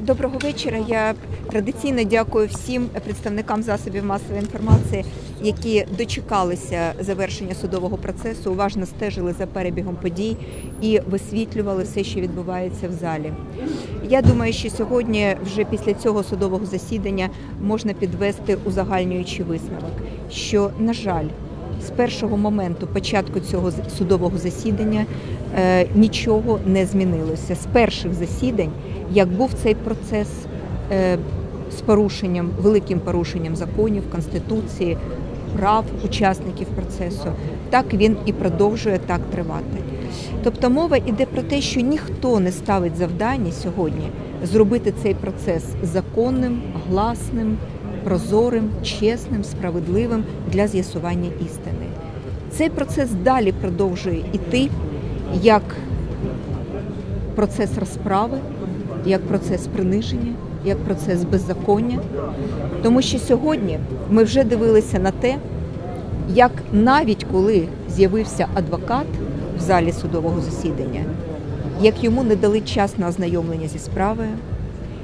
Доброго вечора. Я традиційно дякую всім представникам засобів масової інформації, які дочекалися завершення судового процесу, уважно стежили за перебігом подій і висвітлювали все, що відбувається в залі. Я думаю, що сьогодні, вже після цього судового засідання, можна підвести узагальнюючий висновок, що, на жаль, з першого моменту початку цього судового засідання е, нічого не змінилося. З перших засідань, як був цей процес е, з порушенням, великим порушенням законів, конституції, прав учасників процесу, так він і продовжує так тривати. Тобто мова йде про те, що ніхто не ставить завдання сьогодні зробити цей процес законним, гласним, прозорим, чесним, справедливим для з'ясування істини. Цей процес далі продовжує іти як процес розправи, як процес приниження, як процес беззаконня. Тому що сьогодні ми вже дивилися на те, як навіть коли з'явився адвокат в залі судового засідання, як йому не дали час на ознайомлення зі справою,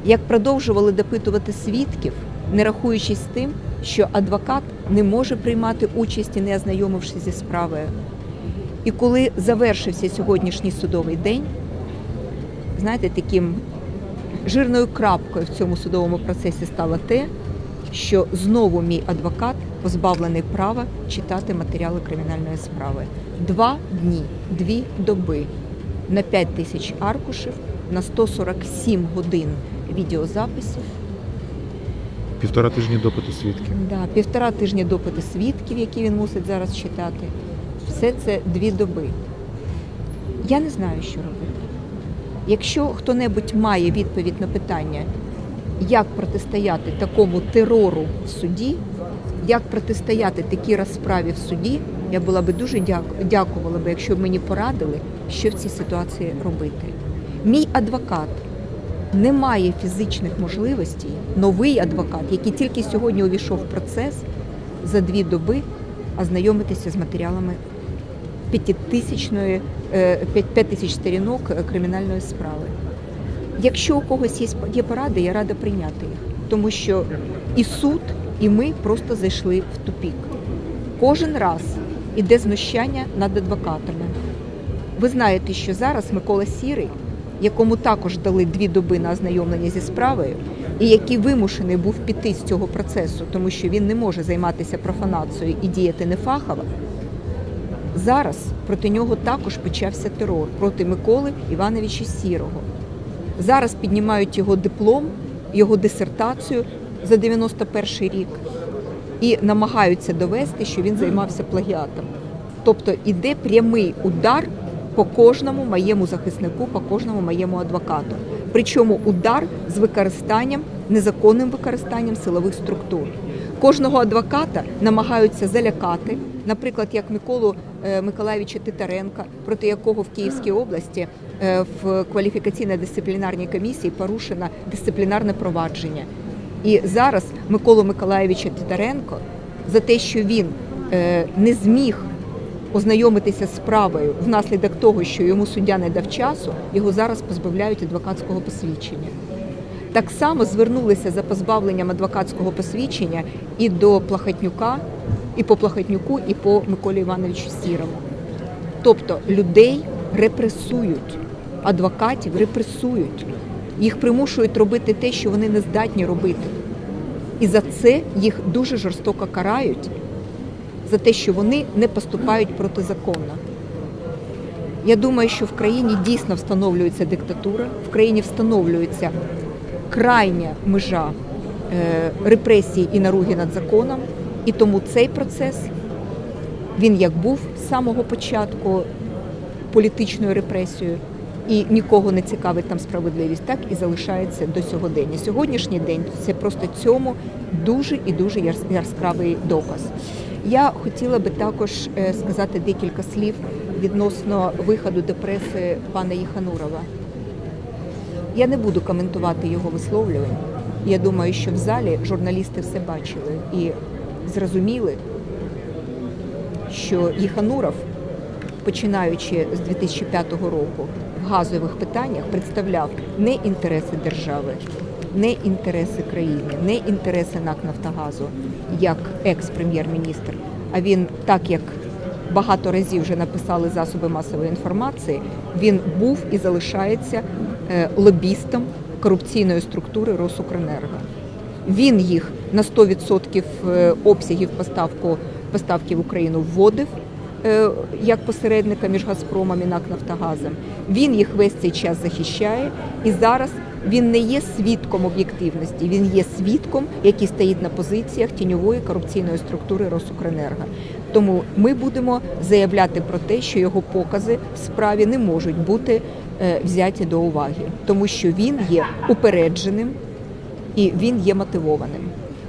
як продовжували допитувати свідків, не рахуючись тим, що адвокат не може приймати участі, не ознайомившись зі справою. І коли завершився сьогоднішній судовий день, знаєте, таким жирною крапкою в цьому судовому процесі стало те, що знову мій адвокат позбавлений права читати матеріали кримінальної справи. Два дні, дві доби на 5 тисяч аркушів, на 147 годин відеозаписів, Півтора тижні допиту свідків. да, півтора тижні допити свідків, які він мусить зараз читати. Все це дві доби. Я не знаю, що робити. Якщо хто-небудь має відповідь на питання, як протистояти такому терору в суді, як протистояти такій розправі в суді, я була би дуже дяку- дякувала би, якщо б мені порадили, що в цій ситуації робити. Мій адвокат не має фізичних можливостей, новий адвокат, який тільки сьогодні увійшов в процес за дві доби, ознайомитися з матеріалами п'ятитисячної, е, тисяч сторінок кримінальної справи. Якщо у когось є, є поради, я рада прийняти їх, тому що і суд, і ми просто зайшли в тупік. Кожен раз іде знущання над адвокатами. Ви знаєте, що зараз Микола Сірий, якому також дали дві доби на ознайомлення зі справою, і який вимушений був піти з цього процесу, тому що він не може займатися профанацією і діяти нефахово, зараз проти нього також почався терор проти Миколи Івановича Сірого. Зараз піднімають його диплом, його дисертацію за 91 рік і намагаються довести, що він займався плагіатом. Тобто іде прямий удар по кожному моєму захиснику, по кожному моєму адвокату. Причому удар з використанням, незаконним використанням силових структур. Кожного адвоката намагаються залякати, наприклад, як Миколу е, Миколаєвича Титаренка, проти якого в Київській області е, в кваліфікаційно-дисциплінарній комісії порушено дисциплінарне провадження. І зараз Миколу Миколаєвича Титаренко за те, що він е, не зміг ознайомитися з справою внаслідок того, що йому суддя не дав часу, його зараз позбавляють адвокатського посвідчення. Так само звернулися за позбавленням адвокатського посвідчення і до Плахатнюка, і по Плахатнюку, і по Миколі Івановичу Сірому. Тобто людей репресують, адвокатів репресують, їх примушують робити те, що вони не здатні робити. І за це їх дуже жорстоко карають, за те, що вони не поступають протизаконно. Я думаю, що в країні дійсно встановлюється диктатура, в країні встановлюється крайня межа е, репресій і наруги над законом, і тому цей процес він як був з самого початку політичною репресією і нікого не цікавить там справедливість, так і залишається до сьогодення. Сьогоднішній день це просто цьому дуже і дуже яскравий доказ. Я хотіла би також е, сказати декілька слів відносно виходу до преси пана Єханурова. Я не буду коментувати його висловлювання. Я думаю, що в залі журналісти все бачили і зрозуміли, що Єхануров починаючи з 2005 року в газових питаннях представляв не інтереси держави, не інтереси країни, не інтереси НАК Нафтогазу як екс-прем'єр-міністр. А він, так як багато разів вже написали засоби масової інформації, він був і залишається е, лобістом корупційної структури Росукренерго. Він їх на 100% е, обсягів поставку, поставки в Україну вводив е, як посередника між Газпромом і НАК Нафтогазом. Він їх весь цей час захищає, і зараз він не є свідком об'єктивності, він є свідком, який стоїть на позиціях тіньової корупційної структури Росукренерго. Тому ми будемо заявляти про те, що його покази в справі не можуть бути е, взяті до уваги, тому що він є упередженим і він є мотивованим.